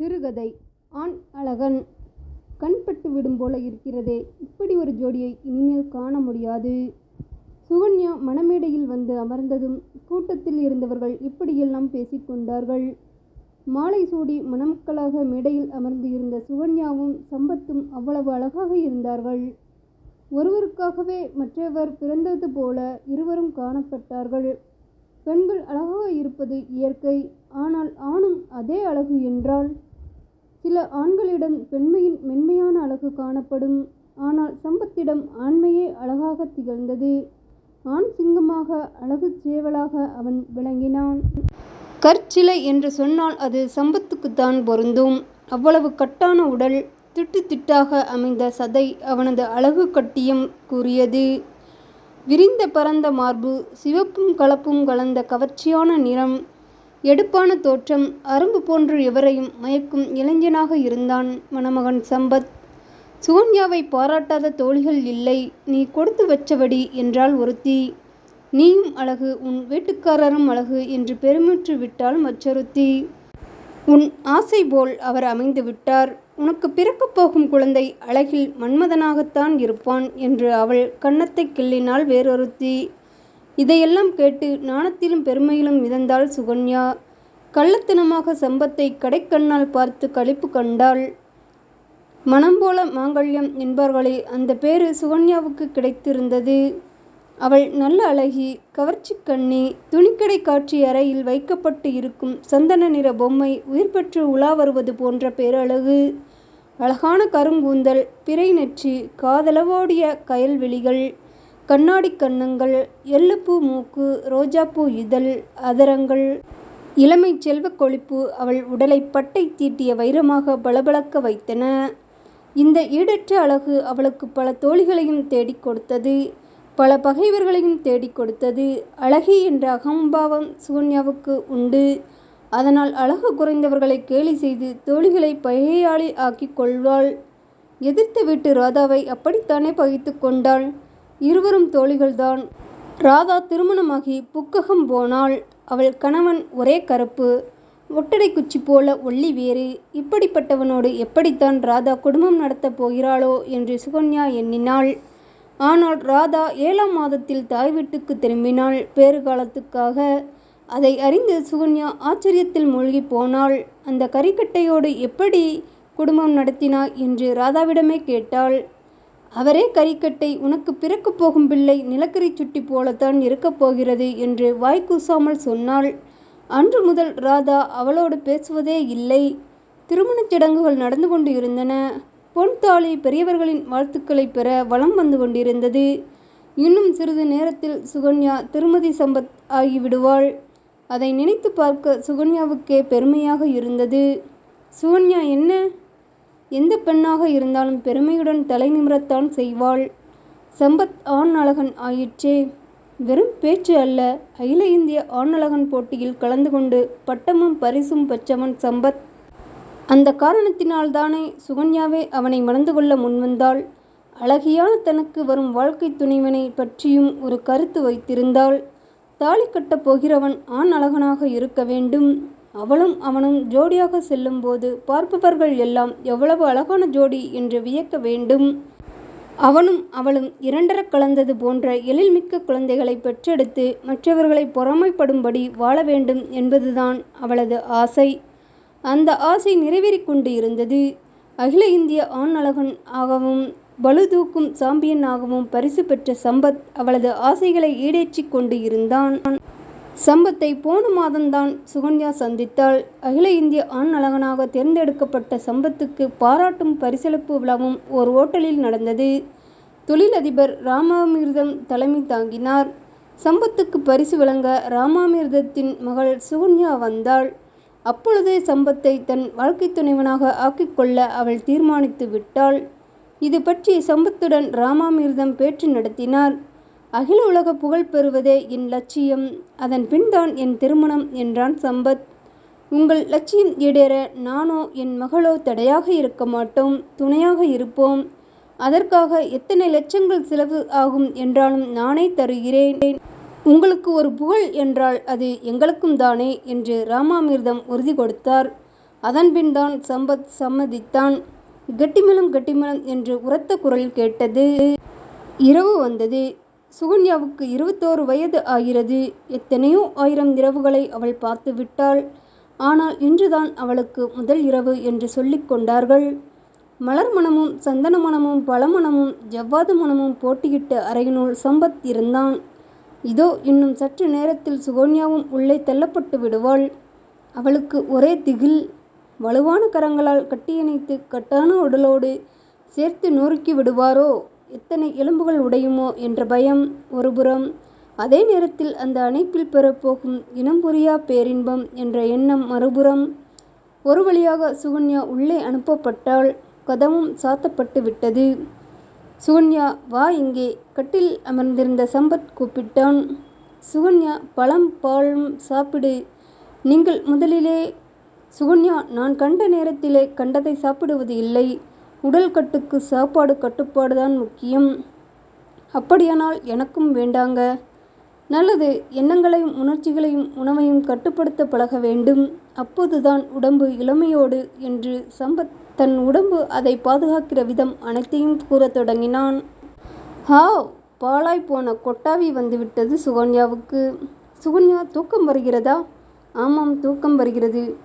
சிறுகதை. ஆண் அழகன். கண்பட்டு விடும் போல இருக்கிறதே. இப்படி ஒரு ஜோடியை இனிமேல் காண முடியாது. சுகன்யா மணமேடையில் வந்து அமர்ந்ததும் கூட்டத்தில் இருந்தவர்கள் இப்படியெல்லாம் பேசிக்கொண்டார்கள் மாலை சூடி மணமக்களாக மேடையில் அமர்ந்து இருந்த சுகன்யாவும் சம்பத்தும் அவ்வளவு அழகாக இருந்தார்கள். ஒருவருக்காகவே மற்றவர் பிறந்தது போல இருவரும் காணப்பட்டார்கள். பெண்கள் அழகாக இருப்பது இயற்கை. ஆனால் ஆணும் அதே அழகு என்றால்? சில ஆண்களிடம் பெண்மையின் மென்மையான அழகு காணப்படும். ஆனால் சம்பத்திடம் ஆண்மையே அழகாக திகழ்ந்தது. ஆண் சிங்கமாக அழகு சேவலாக அவன் விளங்கினான். கற்சிலை என்று சொன்னால் அது சம்பத்துக்குத்தான் பொருந்தும். அவ்வளவு கட்டான உடல் திட்டு திட்டாக அமைந்த சதை அவனது அழகு கட்டியம் கூறியது. விரிந்த பரந்த மார்பு சிவப்பும் கலப்பும் கலந்த கவர்ச்சியான நிறம் எடுப்பான தோற்றம் அரும்பு போன்று எவரையும் மயக்கும் இளைஞனாக இருந்தான் மணமகன் சம்பத். சுகன்யாவை பாராட்டாத தோழிகள் இல்லை நீ கொடுத்து வச்சவடி என்றாள் ஒருத்தி. நீயும் அழகு உன் வீட்டுக்காரரும் அழகு என்று பெருமிற்று விட்டால் மற்றொருத்தி. உன் ஆசை போல் அவர் அமைந்து விட்டார். உனக்கு பிறக்கப் போகும் குழந்தை அழகில் மன்மதனாகத்தான் இருப்பான் என்று அவள் கன்னத்தை கிள்ளினால் வேறொருத்தி. இதையெல்லாம் கேட்டு நாணத்திலும் பெருமையிலும் மிதந்தாள் சுகன்யா. கள்ளத்தனமாக சம்பத்தை கடைக்கண்ணால் பார்த்து களிப்பு கண்டாள். மனம் போல மாங்கல்யம் என்பார்களே அந்த பேரு சுகன்யாவுக்கு கிடைத்திருந்தது. அவள் நல்ல அழகி கவர்ச்சி கண்ணி துணிக்கடை காட்சி அறையில் வைக்கப்பட்டு இருக்கும் சந்தன நிற பொம்மை உயிர் பெற்று உலா வருவது போன்ற பேரழகு. அழகான கருங்கூந்தல் பிறை நெற்றி காதலவோடிய கயல்வெளிகள் கண்ணாடி கன்னங்கள் எள்ளுப்பூ மூக்கு ரோஜாப்பூ இதழ் அதரங்கள் இளமை செல்வக் கொழிப்பு அவள் உடலை பட்டை தீட்டிய வைரமாக பளபளக்க வைத்தன. இந்த ஈடற்ற அழகு அவளுக்கு பல தோழிகளையும் தேடிக் கொடுத்தது. பல பகைவர்களையும் தேடிக் கொடுத்தது. அழகி என்ற அகம்பாவம் சுகன்யாவுக்கு உண்டு. அதனால் அழகு குறைந்தவர்களை கேலி செய்து தோழிகளை பகையாளி ஆக்கிக் கொள்வாள். எதிர்த்த வீட்டு ராதாவை அப்படித்தானே பகைத்து கொண்டாள்? இருவரும் தோழிகள்தான். ராதா திருமணமாகி புக்ககம் போனாள் அவள் கணவன் ஒரே கருப்பு ஒட்டடை குச்சி போல ஒல்லி வேறு. இப்படிப்பட்டவனோடு எப்படித்தான் ராதா குடும்பம் நடத்தப் போகிறாளோ என்று சுகன்யா எண்ணினாள். ஆனால் ராதா ஏழாம் மாதத்தில் தாய் வீட்டுக்கு திரும்பினாள். பேறு காலத்துக்காக அதை அறிந்து சுகன்யா ஆச்சரியத்தில் மூழ்கி போனாள். அந்த கறிக்கட்டையோடு எப்படி குடும்பம் நடத்தினாய் என்று ராதாவிடமே கேட்டாள். அவரே கறிக்கட்டை உனக்கு பிறக்கப் போகும் பிள்ளை நிலக்கரி சுட்டி போலத்தான் இருக்கப் போகிறது என்று வாய்க்கூசாமல் சொன்னாள். அன்று முதல் ராதா அவளோடு பேசுவதே இல்லை. திருமணச் சடங்குகள் நடந்து கொண்டு இருந்தன. பொன் தாலி பெரியவர்களின் வாழ்த்துக்களை பெற வலம் வந்து கொண்டிருந்தது. இன்னும் சிறிது நேரத்தில் சுகன்யா திருமதி சம்பத் ஆகிவிடுவாள். அதை நினைத்து பார்க்க சுகன்யாவுக்கே பெருமையாக இருந்தது. சுகன்யா என்ன? எந்த பெண்ணாக இருந்தாலும் பெருமையுடன் தலை நிமிரத்தான் செய்வாள். சம்பத் ஆண் அழகன் ஆயிற்றே. வெறும் பேச்சு அல்ல அகில இந்திய ஆண் அழகன் போட்டியில் கலந்து கொண்டு பட்டமும் பரிசும் பெற்றவன் சம்பத். அந்த காரணத்தினால்தானே சுகன்யாவே அவனை மணந்து கொள்ள முன்வந்தாள். அழகியான தனக்கு வரும் வாழ்க்கை துணைவனை பற்றியும் ஒரு கருத்து வைத்திருந்தாள். தாலி கட்டப் போகிறவன் ஆண் அழகனாக இருக்க வேண்டும். அவளும் அவனும் ஜோடியாக செல்லும்போது பார்ப்பவர்கள் எல்லாம் எவ்வளவு அழகான ஜோடி என்று வியக்க வேண்டும். அவனும் அவளும் இரண்டர கலந்தது போன்ற எழில்மிக்க குழந்தைகளை பெற்றெடுத்து மற்றவர்களை பொறாமைப்படும்படி வாழ வேண்டும் என்பதுதான் அவளது ஆசை. அந்த ஆசை நிறைவேறிக்கொண்டு இருந்தது. அகில இந்திய ஆண் அழகன் ஆகவும் பளு தூக்கும் சாம்பியனாகவும் பரிசு பெற்ற சம்பத் அவளது ஆசைகளை ஈடேற்றி கொண்டு இருந்தான். சம்பத்தை போன மாதம்தான் சுகன்யா சந்தித்தாள். அகில இந்திய ஆண் அழகனாக தேர்ந்தெடுக்கப்பட்ட சம்பத்துக்கு பாராட்டும் பரிசளிப்பு விழாவும் ஒரு ஓட்டலில் நடந்தது. தொழிலதிபர் ராமாமிர்தம் தலைமை தாங்கினார். சம்பத்துக்கு பரிசு வழங்க ராமாமிர்தத்தின் மகள் சுகன்யா வந்தாள். அப்பொழுதே சம்பத்தை தன் வாழ்க்கை துணைவனாக ஆக்கிக்கொள்ள அவள் தீர்மானித்து விட்டாள். இது பற்றி சம்பத்துடன் ராமாமிர்தம் பேச்சு நடத்தினார். அகில உலக புகழ் பெறுவதே என் லட்சியம். அதன் பின்தான் என் திருமணம் என்றான் சம்பத். உங்கள் லட்சியம் ஈடேற நானோ என் மகளோ தடையாக இருக்க மாட்டோம் துணையாக இருப்போம். அதற்காக எத்தனை லட்சங்கள் செலவு ஆகும் என்றாலும் நானே தருகிறேன். உங்களுக்கு ஒரு புகழ் என்றால் அது எங்களுக்கும் தானே என்று ராமாமிர்தம் உறுதி கொடுத்தார். அதன்பின் தான் சம்பத் சம்மதித்தான். கெட்டிமலம் கெட்டிமலம் என்று உரத்த குரல் கேட்டது. இரவு வந்தது. சுகன்யாவுக்கு இருபத்தோரு வயது ஆகிறது. எத்தனையோ ஆயிரம் இரவுகளை அவள் பார்த்து விட்டாள். ஆனால் இன்றுதான் அவளுக்கு முதல் இரவு என்று சொல்லிக் கொண்டார்கள். மலர் மணமும் சந்தன மணமும் பழமணமும் ஜவ்வாது மணமும் போட்டியிட்ட அறையினுள் சம்பத் இருந்தான். இதோ இன்னும் சற்று நேரத்தில் சுகன்யாவும் உள்ளே தள்ளப்பட்டு விடுவாள். அவளுக்கு ஒரே திகில். வலுவான கரங்களால் கட்டியணைத்து கட்டான உடலோடு சேர்த்து நொறுக்கி விடுவாரோ? எத்தனை எலும்புகள் உடையுமோ என்ற பயம் ஒருபுறம் அதே நேரத்தில் அந்த அணைப்பில் பெறப்போகும் இனம் புரியா பேரின்பம் என்ற எண்ணம் மறுபுறம். ஒரு வழியாக சுகன்யா உள்ளே அனுப்பப்பட்டால் கதவும் சாத்தப்பட்டு விட்டது. சுகன்யா வா இங்கே. கட்டில் அமர்ந்திருந்த சம்பத் கூப்பிட்டான். சுகன்யா பழம் பாலும் சாப்பிடு. நீங்கள் முதலிலே. சுகன்யா நான் கண்ட நேரத்திலே கண்டதை சாப்பிடுவது இல்லை. உடல் கட்டுக்கு சாப்பாடு கட்டுப்பாடு தான் முக்கியம். அப்படியானால் எனக்கும் வேண்டாங்க. நல்லது எண்ணங்களையும் உணர்ச்சிகளையும் உணவையும் கட்டுப்படுத்த பழக வேண்டும். அப்போதுதான் உடம்பு இளமையோடு என்று சம்பத் தன் உடம்பு அதை பாதுகாக்கிற விதம் அனைத்தையும் கூறத் தொடங்கினான். ஹாவ்! பாழாய் போன கொட்டாவி வந்துவிட்டது சுகன்யாவுக்கு. சுகன்யா தூக்கம் வருகிறதா? ஆமாம் தூக்கம் வருகிறது.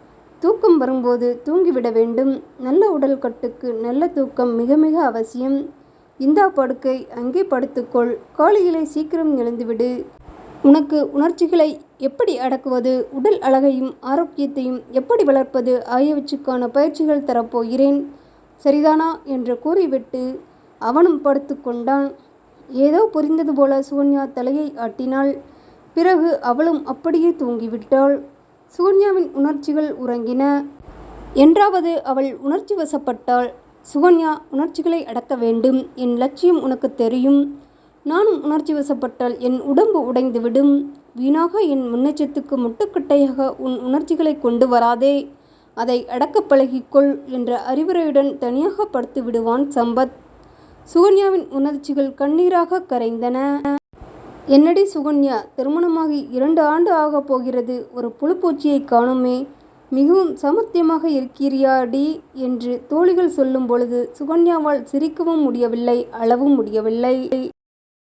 தூக்கம் வரும்போது தூங்கிவிட வேண்டும். நல்ல உடல் கட்டுக்கு நல்ல தூக்கம் மிக மிக அவசியம். இந்தா படுக்கை அங்கே படுத்துக்கொள். காலையிலே சீக்கிரம் எழுந்துவிடு. உனக்கு உணர்ச்சிகளை எப்படி அடக்குவது? உடல் அழகையும் ஆரோக்கியத்தையும் எப்படி வளர்ப்பது? ஆகியவற்றுக்கான பயிற்சிகள் தரப்போகிறேன். சரிதானா? என்று கூறிவிட்டு அவனும் படுத்துக்கொண்டான் ஏதோ புரிந்தது போல சூன்யா தலையை ஆட்டினாள். பிறகு அவளும் அப்படியே தூங்கிவிட்டாள். சுகன்யாவின் உணர்ச்சிகள் உறங்கின. என்றாவது அவள் உணர்ச்சி வசப்பட்டாள் சுகன்யா உணர்ச்சிகளை அடக்க வேண்டும். என் லட்சியம் உனக்கு தெரியும். நானும் உணர்ச்சி வசப்பட்டால் என் உடம்பு உடைந்துவிடும். வீணாக என் முன்னேற்றத்துக்கு முட்டுக்கட்டையாக உன் உணர்ச்சிகளை கொண்டு வராதே. அதை அடக்கப் பழகிக்கொள் என்ற அறிவுரையுடன் தனியாக படுத்து விடுவான் சம்பத். சுகன்யாவின் உணர்ச்சிகள் கண்ணீராக கரைந்தன. என்னடி சுகன்யா திருமணமாகி இரண்டு ஆண்டு ஆகப் போகிறது. ஒரு புழுப்பூச்சியை காணுமே. மிகவும் சமர்த்தியமாக இருக்கிறியாடி என்று தோழிகள் சொல்லும் பொழுது சுகன்யாவால் சிரிக்கவும் முடியவில்லை அளவும் முடியவில்லை.